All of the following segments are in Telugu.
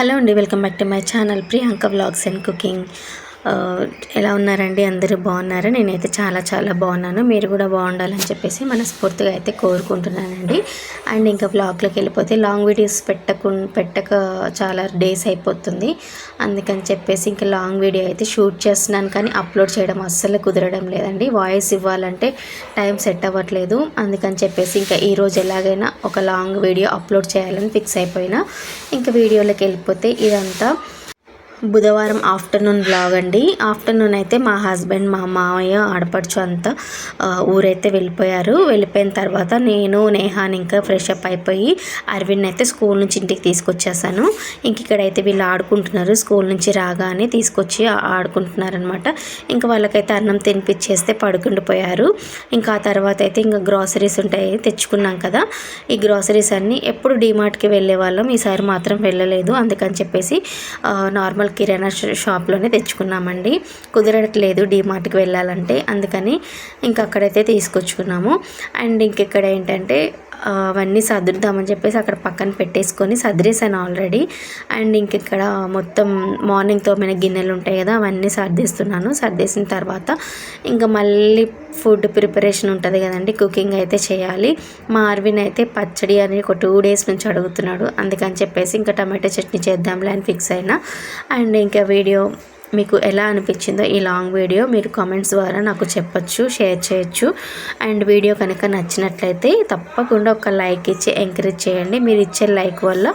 హలో అండి welcome back to my channel Priyanka vlogs and cooking. ఎలా ఉన్నారండి? అందరూ బాగున్నారా? నేనైతే చాలా చాలా బాగున్నాను. మీరు కూడా బాగుండాలని చెప్పేసి మనస్ఫూర్తిగా అయితే కోరుకుంటున్నానండి. అండ్ ఇంకా బ్లాగ్లోకి వెళ్ళిపోతే లాంగ్ వీడియోస్ పెట్టకు పెట్టక చాలా డేస్ అయిపోతుంది. అందుకని చెప్పేసి ఇంకా లాంగ్ వీడియో అయితే షూట్ చేస్తున్నాను. కానీ అప్లోడ్ చేయడం అస్సలు కుదరడం లేదండి. వాయిస్ ఇవ్వాలంటే టైం సెట్ అవ్వట్లేదు. అందుకని చెప్పేసి ఇంకా ఈరోజు ఎలాగైనా ఒక లాంగ్ వీడియో అప్లోడ్ చేయాలని ఫిక్స్ అయిపోయినా ఇంకా వీడియోలోకి వెళ్ళిపోతే ఇదంతా బుధవారం ఆఫ్టర్నూన్ బ్లాగ్ అండి. ఆఫ్టర్నూన్ అయితే మా హస్బెండ్ మా మామయ్య ఆడపడుచు అంతా ఊరైతే వెళ్ళిపోయారు. వెళ్ళిపోయిన తర్వాత నేను నేహాన్ ఇంకా ఫ్రెష్ అప్ అయిపోయి అరవింద్ అయితే స్కూల్ నుంచి ఇంటికి తీసుకొచ్చేసాను. ఇంక ఇక్కడైతే వీళ్ళు ఆడుకుంటున్నారు. స్కూల్ నుంచి రాగానే తీసుకొచ్చి ఆడుకుంటున్నారనమాట ఇంకా వాళ్ళకైతే అన్నం తినిపించేస్తే పడుకుండిపోయారు ఇంకా ఆ తర్వాత అయితే ఇంకా గ్రాసరీస్ ఉంటాయి తెచ్చుకున్నాం కదా. ఈ గ్రాసరీస్ అన్నీ ఎప్పుడు డీమార్ట్కి వెళ్ళే వాళ్ళం. ఈసారి మాత్రం వెళ్ళలేదు. అందుకని చెప్పేసి నార్మల్ కిరాణా షాప్లోనే తెచ్చుకున్నామండి. కుదరట్లేదు డీమార్ట్కి వెళ్ళాలంటే. అందుకని ఇంకా అక్కడైతే తీసుకొచ్చుకున్నాము. అండ్ ఇంకెక్కడ ఏంటంటే అవన్నీ సర్దుదామని చెప్పేసి అక్కడ పక్కన పెట్టేసుకొని సర్దేశాను ఆల్రెడీ. అండ్ ఇంకెక్కడ మొత్తం మార్నింగ్ తోమైన గిన్నెలు ఉంటాయి కదా అవన్నీ సర్దేస్తున్నాను. సర్దేసిన తర్వాత ఇంకా మళ్ళీ ఫుడ్ ప్రిపరేషన్ ఉంటుంది కదండి కుకింగ్ అయితే చేయాలి. మా అరవిన్ అయితే పచ్చడి అని ఒక టూ డేస్ నుంచి అడుగుతున్నాడు. అందుకని చెప్పేసి ఇంకా టమాటో చట్నీ చేద్దాంలే అని ఫిక్స్ అయినా. అండ్ ఇంకా వీడియో మీకు ఎలా అనిపించిందో ఈ లాంగ్ వీడియో మీరు కామెంట్స్ ద్వారా నాకు చెప్పచ్చు షేర్ చేయొచ్చు. అండ్ వీడియో కనుక నచ్చినట్లయితే తప్పకుండా ఒక లైక్ ఇచ్చి ఎంకరేజ్ చేయండి. మీరు ఇచ్చే లైక్ వల్ల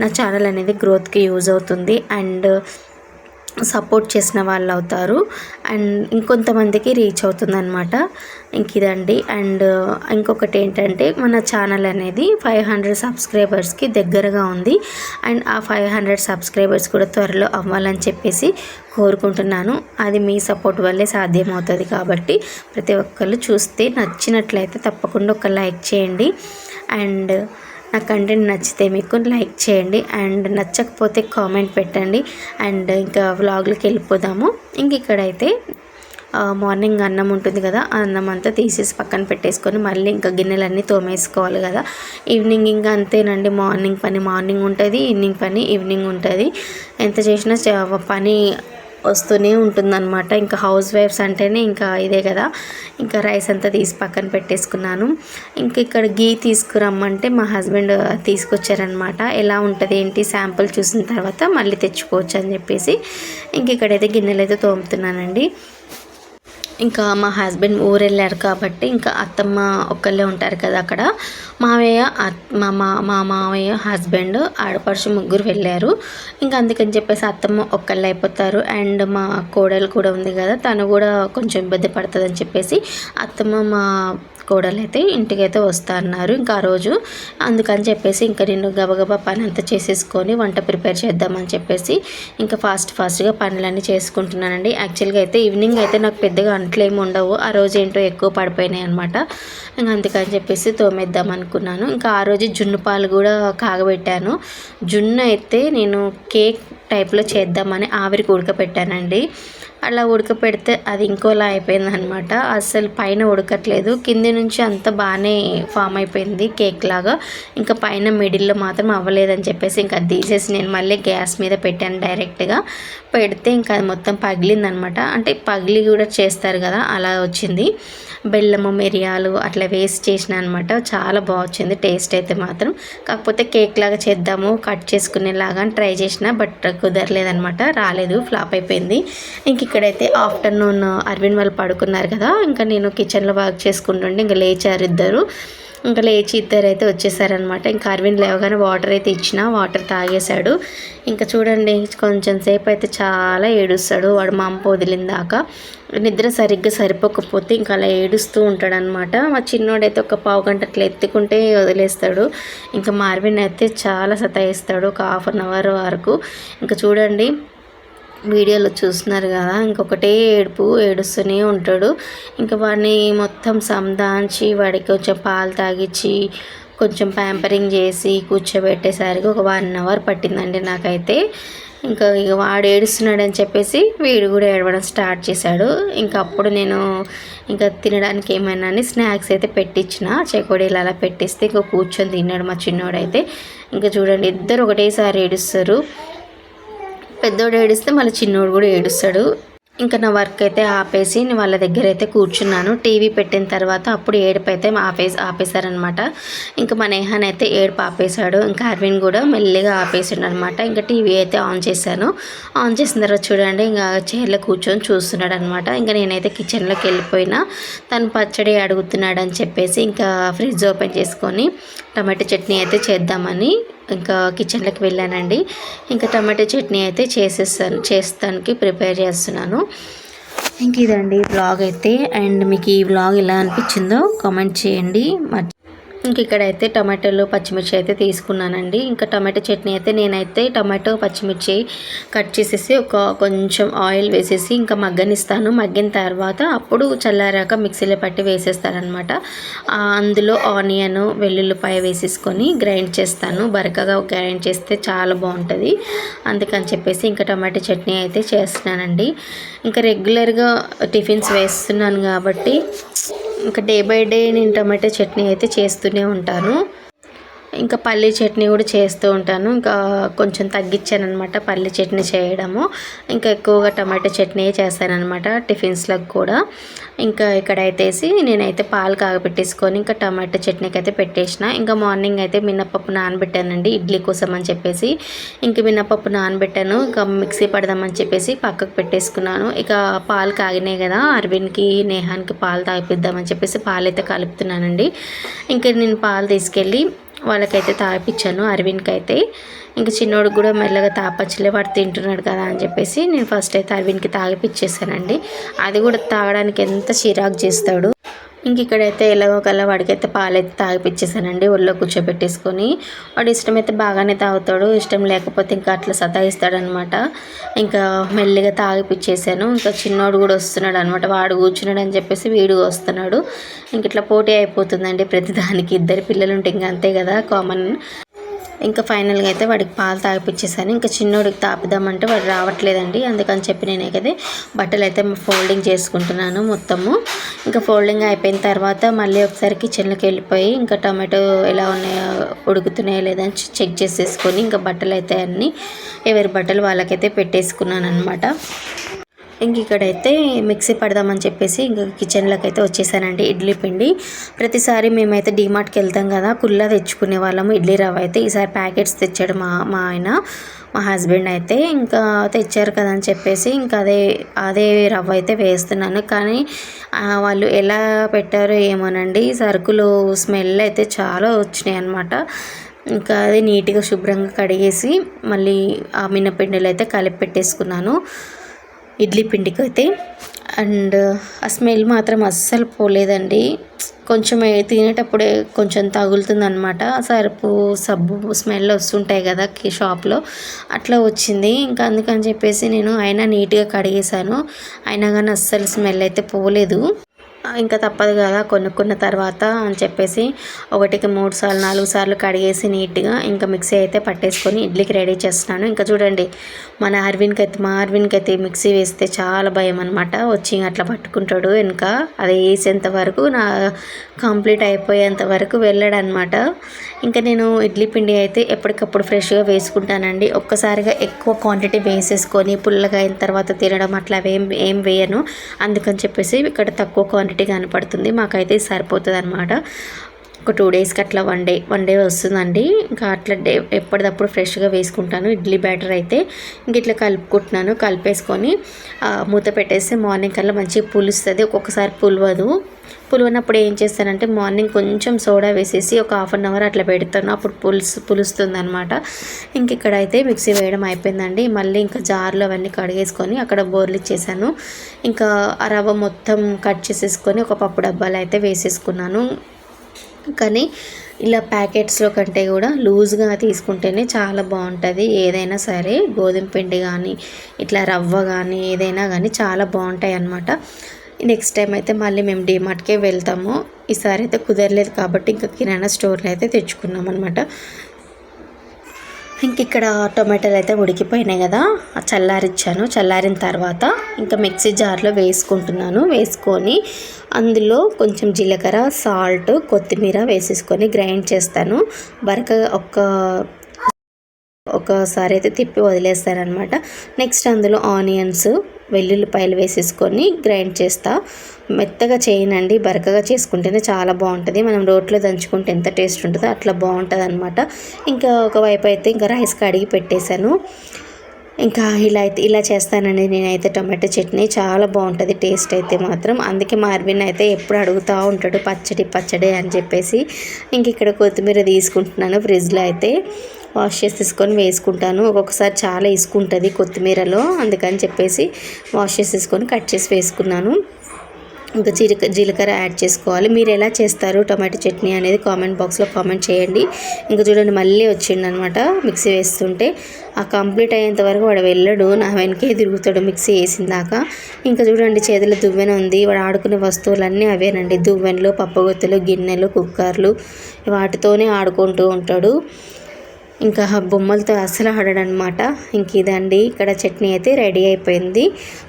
నా ఛానల్ అనేది గ్రోత్కి యూజ్ అవుతుంది. అండ్ సపోర్ట్ చేసిన వాళ్ళు అవుతారు. అండ్ ఇంకొంతమందికి రీచ్ అవుతుంది అనమాట ఇంక ఇదండి. అండ్ ఇంకొకటి ఏంటంటే మన ఛానల్ అనేది ఫైవ్ హండ్రెడ్ సబ్స్క్రైబర్స్కి దగ్గరగా ఉంది. అండ్ ఆ ఫైవ్ హండ్రెడ్ సబ్స్క్రైబర్స్ కూడా త్వరలో అవ్వాలని చెప్పేసి కోరుకుంటున్నాను. అది మీ సపోర్ట్ వల్లే సాధ్యమవుతుంది కాబట్టి ప్రతి ఒక్కళ్ళు చూస్తే నచ్చినట్లయితే తప్పకుండా ఒక లైక్ చేయండి. అండ్ నా కంటెంట్ నచ్చితే మీకు లైక్ చేయండి అండ్ నచ్చకపోతే కామెంట్ పెట్టండి. అండ్ ఇంకా వ్లాగ్లోకి వెళ్ళిపోదాము. ఇంక ఇక్కడైతే మార్నింగ్ అన్నం ఉంటుంది కదా అన్నం అంతా తీసేసి పక్కన పెట్టేసుకొని మళ్ళీ ఇంకా గిన్నెలన్నీ తోమేసుకోవాలి కదా. ఈవినింగ్ ఇంకా అంతేనండి. మార్నింగ్ పని మార్నింగ్ ఉంటుంది ఈవినింగ్ పని ఈవినింగ్ ఉంటుంది. ఎంత చేసినా చ- పని వస్తూనే ఉంటుందన్నమాట. ఇంకా హౌస్ వైఫ్స్ అంటేనే ఇంకా ఇదే కదా. ఇంకా రైస్ అంతా తీసి పక్కన పెట్టేసుకున్నాను. ఇంకా ఇక్కడ గీ తీసుకురమ్మంటే మా హస్బెండ్ తీసుకొచ్చారనమాట ఎలా ఉంటుంది ఏంటి శాంపుల్ చూసిన తర్వాత మళ్ళీ తెచ్చుకోవచ్చు అని చెప్పేసి. ఇంక ఇక్కడైతే గిన్నెలు అయితే తోముతున్నానండి. ఇంకా మా హస్బెండ్ ఊరు వెళ్ళారు కాబట్టి ఇంకా అత్తమ్మ ఒక్కళ్ళే ఉంటారు కదా అక్కడ. మావయ్య మా మా మా మావయ్య హస్బెండ్ ఆడపడుచు ముగ్గురు వెళ్ళారు. ఇంకా అందుకని చెప్పేసి అత్తమ్మ ఒక్కళ్ళే అయిపోతారు. అండ్ మా కోడలు కూడా ఉంది కదా తను కూడా కొంచెం ఇబ్బంది పడుతుందని చెప్పేసి అత్తమ్మ మా కోడలు అయితే ఇంటికి అయితే వస్తా అన్నారు ఇంకా ఆ రోజు అందుకని చెప్పేసి ఇంకా నేను గబగబా పని అంతా చేసేసుకొని వంట ప్రిపేర్ చేద్దామని చెప్పేసి ఇంకా ఫాస్ట్ ఫాస్ట్గా పనులన్నీ చేసుకుంటున్నానండి. యాక్చువల్గా అయితే ఈవినింగ్ అయితే నాకు పెద్దగా అంట్లు ఏమి ఉండవు. ఆ రోజు ఏంటో ఎక్కువ పడిపోయినాయి అనమాట ఇంకా అందుకని చెప్పేసి తోమేద్దాం అనుకున్నాను. ఇంకా ఆ రోజు జున్ను పాలు కూడా కాగబెట్టాను. జున్ను అయితే నేను కేక్ టైప్లో చేద్దామని ఆవిరికి ఉడకపెట్టానండి. అలా ఉడకపెడితే అది ఇంకోలా అయిపోయింది అనమాట అసలు పైన ఉడకట్లేదు. కింది నుంచి అంత బాగానే ఫామ్ అయిపోయింది కేక్ లాగా. ఇంకా పైన మిడిల్లో మాత్రం అవ్వలేదని చెప్పేసి ఇంకా అది తీసేసి నేను మళ్ళీ గ్యాస్ మీద పెట్టాను డైరెక్ట్గా. పెడితే ఇంకా అది మొత్తం పగిలింది అనమాట అంటే పగిలి కూడా చేస్తారు కదా అలా వచ్చింది. బెల్లము మిరియాలు అట్లా వేస్ట్ చేసిన అనమాట చాలా బాగా వచ్చింది టేస్ట్ అయితే మాత్రం. కాకపోతే కేక్ లాగా చేద్దాము కట్ చేసుకునేలాగా అని ట్రై చేసిన బట్ కుదరలేదనమాట రాలేదు ఫ్లాప్ అయిపోయింది. ఇంక ఇక్కడైతే ఆఫ్టర్నూన్ అరవింద్ వాళ్ళు పడుకున్నారు కదా ఇంకా నేను కిచెన్లో వర్క్ చేసుకుంటుంటే ఇంకా లేచారు ఇద్దరు. ఇంకా లేచి ఇద్దరు అయితే వచ్చేసారనమాట ఇంకా అరవింద్ లేవగానే వాటర్ అయితే ఇచ్చిన వాటర్ తాగేశాడు. ఇంకా చూడండి కొంచెం సేపు అయితే చాలా ఏడుస్తాడు. వాడు మా అమ్మ వదిలిందాక. నిద్ర సరిగ్గా సరిపోకపోతే ఇంకా అలా ఏడుస్తూ ఉంటాడనమాట మా చిన్నోడైతే ఒక పావు గంట అట్లా ఎత్తుకుంటే వదిలేస్తాడు. ఇంకా మా అరవింద్ అయితే చాలా సతాయిస్తాడు ఒక హాఫ్ అన్ అవర్ వరకు. ఇంకా చూడండి వీడియోలో చూస్తున్నారు కదా ఇంకొకటే ఏడుపు ఏడుస్తూనే ఉంటాడు. ఇంకా వాడిని మొత్తం సంధాంచి వాడికి కొంచెం పాలు తాగించి కొంచెం ప్యాంపరింగ్ చేసి కూర్చోబెట్టేసరికి ఒక వన్ అవర్ పట్టిందండి నాకైతే. ఇంకా ఇక వాడు ఏడుస్తున్నాడని చెప్పేసి వీడు కూడా ఏడవడం స్టార్ట్ చేశాడు. ఇంకా అప్పుడు నేను ఇంకా తినడానికి ఏమైనా అని స్నాక్స్ అయితే పెట్టించిన చెకోడీలు అలా పెట్టిస్తే ఇంకా కూర్చొని తిన్నాడు మా చిన్నోడైతే. ఇంకా చూడండి ఇద్దరు ఒకటేసారి ఏడుస్తారు. పెద్దోడు ఏడిస్తే మళ్ళీ చిన్నోడు కూడా ఏడుస్తాడు. ఇంకా నా వర్క్ అయితే ఆపేసి నేను వాళ్ళ దగ్గర అయితే కూర్చున్నాను. టీవీ పెట్టిన తర్వాత అప్పుడు ఏడుపు అయితే ఆపేసి ఆపేశారనమాట ఇంకా మా నేహాన్ అయితే ఏడుపు ఆపేశాడు. ఇంకా అరవింద్ కూడా మెల్లిగా ఆపేసాడు అనమాట ఇంకా టీవీ అయితే ఆన్ చేశాను. ఆన్ చేసిన తర్వాత చూడండి ఇంకా చైర్లో కూర్చొని చూస్తున్నాడు అనమాట ఇంకా నేనైతే కిచెన్లోకి వెళ్ళిపోయినా. తను పచ్చడి అడుగుతున్నాడు అని చెప్పేసి ఇంకా ఫ్రిడ్జ్ ఓపెన్ చేసుకొని టమాటో చట్నీ అయితే చేద్దామని ఇంకా కిచెన్లోకి వెళ్ళానండి. ఇంకా టమాటో చట్నీ అయితే చేసేస్తాను చేస్తానికి ప్రిపేర్ చేస్తున్నాను. ఇంక ఇదండి బ్లాగ్ అయితే. అండ్ మీకు ఈ బ్లాగ్ ఎలా అనిపించిందో కామెంట్ చేయండి. మర్చి ఇంక ఇక్కడైతే టమాటోలు పచ్చిమిర్చి అయితే తీసుకున్నానండి. ఇంకా టమాటో చట్నీ అయితే నేనైతే టమాటో పచ్చిమిర్చి కట్ చేసేసి ఒక కొంచెం ఆయిల్ వేసేసి ఇంకా మగ్గనిస్తాను. మగ్గిన తర్వాత అప్పుడు చల్లారాక మిక్సీలో పట్టి వేసేస్తారనమాట. అందులో ఆనియన్ వెల్లుల్లిపాయ వేసేసుకొని గ్రైండ్ చేస్తాను. బరకగా గ్రైండ్ చేస్తే చాలా బాగుంటుంది. అందుకని చెప్పేసి ఇంకా టమాటో చట్నీ అయితే చేస్తున్నానండి. ఇంకా రెగ్యులర్గా టిఫిన్స్ వేస్తున్నాను కాబట్టి ఇంకా డే బై డే నేను టమాటో చట్నీ అయితే చేస్తూనే ఉంటాను. ఇంకా పల్లీ చట్నీ కూడా చేస్తూ ఉంటాను. ఇంకా కొంచెం తగ్గించాను అనమాట పల్లీ చట్నీ చేయడము. ఇంకా ఎక్కువగా టమాటో చట్నీ చేస్తానమాట టిఫిన్స్లకు కూడా. ఇంకా ఇక్కడైతే నేనైతే పాలు కాగపెట్టేసుకొని ఇంకా టమాటో చట్నీకి అయితే పెట్టేసిన. ఇంకా మార్నింగ్ అయితే మినపప్పు నానబెట్టానండి ఇడ్లీ కోసం అని చెప్పేసి. ఇంక మినపప్పు నానబెట్టాను. ఇంకా మిక్సీ పడదామని చెప్పేసి పక్కకు పెట్టేసుకున్నాను. ఇక పాలు కాగినాయి కదా అరవింద్కి నేహానికి పాలు తాగిపిద్దామని చెప్పేసి పాలు అయితే కలుపుతున్నానండి. ఇంకా నేను పాలు తీసుకెళ్ళి వాళ్ళకైతే తాపించాను అరవింద్కి అయితే ఇంక చిన్నోడికి కూడా మెల్లగా తాపచ్చలే వాడు తింటున్నాడు కదా అని చెప్పేసి నేను ఫస్ట్ అయితే అరవింద్కి తాగిపిచ్చేసానండి. అది కూడా తాగడానికి ఎంత చిరాకు చేస్తాడు. ఇంక ఇక్కడైతే ఎలాగో కల్లా వాడికైతే పాలైతే తాగిపించేసానండి ఒళ్ళో కూర్చోబెట్టేసుకొని వాడు ఇష్టమైతే బాగానే తాగుతాడు ఇష్టం లేకపోతే ఇంకా అట్లా సతాయిస్తాడనమాట. ఇంకా మెల్లిగా తాగిపించేసాను ఇంకా చిన్నోడు కూడా వస్తున్నాడు అనమాట వాడు కూర్చున్నాడు అని చెప్పేసి వీడు వస్తున్నాడు. ఇంక ఇట్లా పోటీ అయిపోతుందండి ప్రతిదానికి ఇద్దరు పిల్లలు ఉంటే ఇంకా అంతే కదా కామన్. ఇంకా ఫైనల్గా అయితే వాడికి పాలు తాగిపించేసాను ఇంకా చిన్నోడికి తాపిద్దామంటే వాడు రావట్లేదండి. అందుకని చెప్పి నేను అయితే బట్టలు అయితే ఫోల్డింగ్ చేసుకుంటున్నాను మొత్తము. ఇంకా ఫోల్డింగ్ అయిపోయిన తర్వాత మళ్ళీ ఒకసారి కిచెన్లోకి వెళ్ళిపోయి ఇంకా టమాటో ఎలా ఉన్నాయో ఉడుకుతున్నాయో లేదని చెక్ చేసేసుకొని ఇంకా బట్టలు అయితే అన్నీ ఎవరి బట్టలు వాళ్ళకైతే పెట్టేసుకున్నాను అనమాట ఇంక ఇక్కడైతే మిక్సీ పడదామని చెప్పేసి ఇంక కిచెన్లోకి అయితే వచ్చేసానండి ఇడ్లీ పిండి. ప్రతిసారి మేమైతే డీమార్ట్కి వెళ్తాం కదా కుల్లా తెచ్చుకునే వాళ్ళము ఇడ్లీ రవ్వ అయితే. ఈసారి ప్యాకెట్స్ తెచ్చాడు మా మా ఆయన మా హస్బెండ్ అయితే. ఇంకా తెచ్చారు కదా అని చెప్పేసి ఇంకా అదే అదే రవ్వ అయితే వేస్తున్నాను. కానీ వాళ్ళు ఎలా పెట్టారో ఏమోనండి సరుకులు స్మెల్ అయితే చాలా వచ్చినాయి అనమాట ఇంకా అది నీట్గా శుభ్రంగా కడిగేసి మళ్ళీ ఆ మినపిండిలో అయితే కలిపి పెట్టేసుకున్నాను. ఇడ్లీ పిండికి అయితే అండ్ ఆ స్మెల్ మాత్రం అస్సలు పోలేదండి. కొంచెం తినేటప్పుడే కొంచెం తగులుతుందనమాట సరుపు సబ్బు స్మెల్ వస్తుంటాయి కదా షాప్లో. అట్లా వచ్చింది. ఇంకా అందుకని చెప్పేసి నేను అయినా నీట్గా కడిగేశాను. అయినా కానీ అస్సలు స్మెల్ అయితే పోలేదు. ఇంకా తప్పదు కదా కొనుక్కున్న తర్వాత అని చెప్పేసి ఒకటికి మూడు సార్లు నాలుగు సార్లు కడిగేసి నీట్గా ఇంకా మిక్సీ అయితే పట్టేసుకొని ఇడ్లీకి రెడీ చేస్తున్నాను. ఇంకా చూడండి మన అరవింద్కి అయితే మా అరవింద్కి అయితే మిక్సీ వేస్తే చాలా భయం అనమాట వచ్చి అట్లా పట్టుకుంటాడు వెనుక. అది వేసేంత వరకు నా కంప్లీట్ అయిపోయేంత వరకు వెళ్ళాడనమాట ఇంకా నేను ఇడ్లీ పిండి అయితే ఎప్పటికప్పుడు ఫ్రెష్గా వేసుకుంటానండి. ఒక్కసారిగా ఎక్కువ క్వాంటిటీ వేసేసుకొని పుల్లగా అయిన తర్వాత తినడం అట్లా ఏం ఏం వేయను. అందుకని చెప్పేసి ఇక్కడ తక్కువ క్వాంటిటీ కనపడుతుంది. మాకైతే సరిపోతుంది అనమాట ఒక టూ డేస్కి అట్లా వన్ డే వన్ డే వస్తుందండి. ఇంకా అట్లా డే ఎప్పటికప్పుడు ఫ్రెష్గా వేసుకుంటాను. ఇడ్లీ బ్యాటర్ అయితే ఇంక ఇట్లా కలుపుకుంటున్నాను. కలిపేసుకొని మూత పెట్టేస్తే మార్నింగ్ కల్లా మంచిగా పులుస్తుంది. ఒక్కొక్కసారి పులవదు. పులివనప్పుడు ఏం చేస్తానంటే మార్నింగ్ కొంచెం సోడా వేసేసి ఒక హాఫ్ అన్ అవర్ అట్లా పెడతాను. అప్పుడు పులుసు పులుస్తుంది అనమాట ఇంక ఇక్కడైతే మిక్సీ వేయడం అయిపోయిందండి. మళ్ళీ ఇంకా జార్లో అవన్నీ కడిగేసుకొని అక్కడ బోర్లు ఇచ్చేసాను. ఇంకా ఆ రవ్వ మొత్తం కట్ చేసేసుకొని ఒక పప్పు డబ్బాలు అయితే వేసేసుకున్నాను. కానీ ఇలా ప్యాకెట్స్లో కంటే కూడా లూజ్గా తీసుకుంటేనే చాలా బాగుంటుంది. ఏదైనా సరే గోధుమ పిండి కానీ ఇట్లా రవ్వ కానీ ఏదైనా కానీ చాలా బాగుంటాయి అన్నమాట నెక్స్ట్ టైం అయితే మళ్ళీ మేము డిమార్ట్కే వెళ్తాము. ఈసారి అయితే కుదరలేదు కాబట్టి ఇంకా కిరాణా స్టోర్లో అయితే తెచ్చుకున్నాం అనమాట ఇంక ఇక్కడ టొమాటోలు అయితే ఉడికిపోయినాయి కదా చల్లారిచ్చాను. చల్లారిన తర్వాత ఇంకా మిక్సీ జార్లో వేసుకుంటున్నాను. వేసుకొని అందులో కొంచెం జీలకర్ర సాల్ట్ కొత్తిమీర వేసేసుకొని గ్రైండ్ చేస్తాను. బరక ఒక ఒకసారి అయితే తిప్పి వదిలేస్తారనమాట నెక్స్ట్ అందులో ఆనియన్స్ వెల్లుల్లిపాయలు వేసేసుకొని గ్రైండ్ చేస్తా. మెత్తగా చేయనండి బరకగా చేసుకుంటేనే చాలా బాగుంటుంది. మనం రోట్లో దంచుకుంటే ఎంత టేస్ట్ ఉంటుందో అట్లా బాగుంటుంది అనమాట ఇంకా ఒకవైపు అయితే ఇంకా రైస్ కడిగి పెట్టేశాను. ఇంకా ఇలా అయితే ఇలా చేస్తానండి నేనైతే టమాటో చట్నీ. చాలా బాగుంటుంది టేస్ట్ అయితే మాత్రం. అందుకే మార్విన్ అయితే ఎప్పుడు అడుగుతూ ఉంటాడు పచ్చడి పచ్చడి అని చెప్పేసి. ఇంక ఇక్కడ కొత్తిమీర తీసుకుంటున్నాను ఫ్రిడ్జ్లో అయితే. వాష్ చేసి తీసుకొని వేసుకుంటాను. ఒక్కొక్కసారి చాలా ఇసుకుంటుంది కొత్తిమీరలో. అందుకని చెప్పేసి వాష్ చేసి తీసుకొని కట్ చేసి వేసుకున్నాను. ఇంకా జీలక జీలకర్ర యాడ్ చేసుకోవాలి. మీరు ఎలా చేస్తారు టమాటో చట్నీ అనేది కామెంట్ బాక్స్లో కామెంట్ చేయండి. ఇంకా చూడండి మళ్ళీ వచ్చిండు అనమాట మిక్సీ వేస్తుంటే. ఆ కంప్లీట్ అయ్యేంత వరకు వాడు వెళ్ళడు. నా వెనకే తిరుగుతాడు మిక్సీ వేసిందాక. ఇంకా చూడండి చేతిలో దువ్వెన ఉంది. వాడు ఆడుకునే వస్తువులన్నీ అవేనండి. దువ్వెనలు పప్పగొత్తులు గిన్నెలు కుక్కర్లు వాటితోనే ఆడుకుంటూ ఉంటాడు. ఇంకా బొమ్మలతో అసలు ఆడడనమాట. ఇంక ఇదండి ఇక్కడ చట్నీ అయితే రెడీ అయిపోయింది.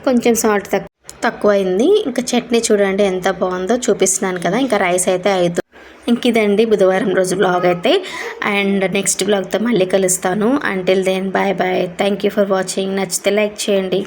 కొంచెం సాల్ట్ తక్కువ తక్కువైంది. ఇంకా చట్నీ చూడండి ఎంత బాగుందో చూపిస్తున్నాను కదా ఇంకా రైస్ అయితే అవుతుంది ఇంక ఇదండి బుధవారం రోజు బ్లాగ్ అయితే. అండ్ నెక్స్ట్ బ్లాగ్తో మళ్ళీ కలుస్తాను. Until then bye bye thank you for watching నచ్చితే లైక్ చేయండి.